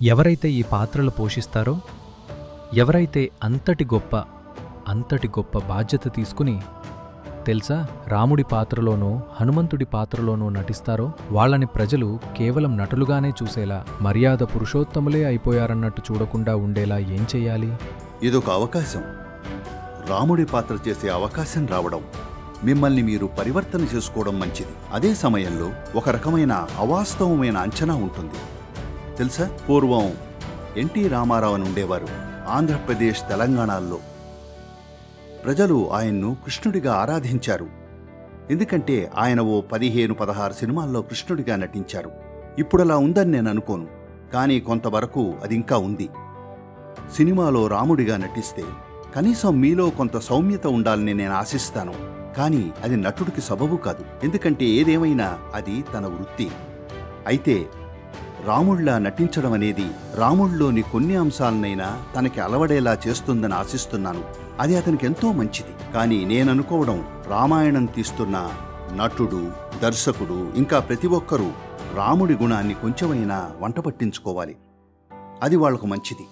ఎవరైతే ఈ పాత్రలు పోషిస్తారో ఎవరైతే అంతటి గొప్ప అంతటి గొప్ప బాధ్యత తీసుకుని తెలుసా రాముడి పాత్రలోనూ హనుమంతుడి పాత్రలోనూ నటిస్తారో వాళ్ళని ప్రజలు కేవలం నటులుగానే చూసేలా మర్యాద పురుషోత్తములే అయిపోయారన్నట్టు చూడకుండా ఉండేలా ఏం చేయాలి? ఇదొక అవకాశం. రాముడి పాత్ర చేసే అవకాశం రావడం మిమ్మల్ని మీరు పరివర్తన చేసుకోవడం మంచిది. అదే సమయంలో ఒక రకమైన అవాస్తవమైన అంచనా ఉంటుంది. తెలుసా? పూర్వం ఎన్టీ రామారావు అని ఉండేవారు ఆంధ్రప్రదేశ్ తెలంగాణల్లో. ప్రజలు ఆయన్ను కృష్ణుడిగా ఆరాధించారు. ఎందుకంటే ఆయన ఓ పదిహేను పదహారు సినిమాల్లో కృష్ణుడిగా నటించారు. ఇప్పుడలా ఉందని నేను అనుకోను. కానీ కొంతవరకు అది ఇంకా ఉంది. సినిమాలో రాముడిగా నటిస్తే కనీసం మీలో కొంత సౌమ్యత ఉండాలని నేను ఆశిస్తాను. కానీ అది నటుడికి సబబు కాదు. ఎందుకంటే ఏదేమైనా అది తన వృత్తి. అయితే రాముళ్ళా నటించడం అనేది రాముళ్ళోని కొన్ని అంశాలనైనా తనకి అలవడేలా చేస్తుందని ఆశిస్తున్నాను. అది అతనికి ఎంతో మంచిది. కానీ నేననుకోవడం రామాయణం తీస్తున్న నటుడు దర్శకుడు ఇంకా ప్రతి ఒక్కరూ రాముడి గుణాన్ని కొంచెమైనా వంట పట్టించుకోవాలి. అది వాళ్ళకు మంచిది.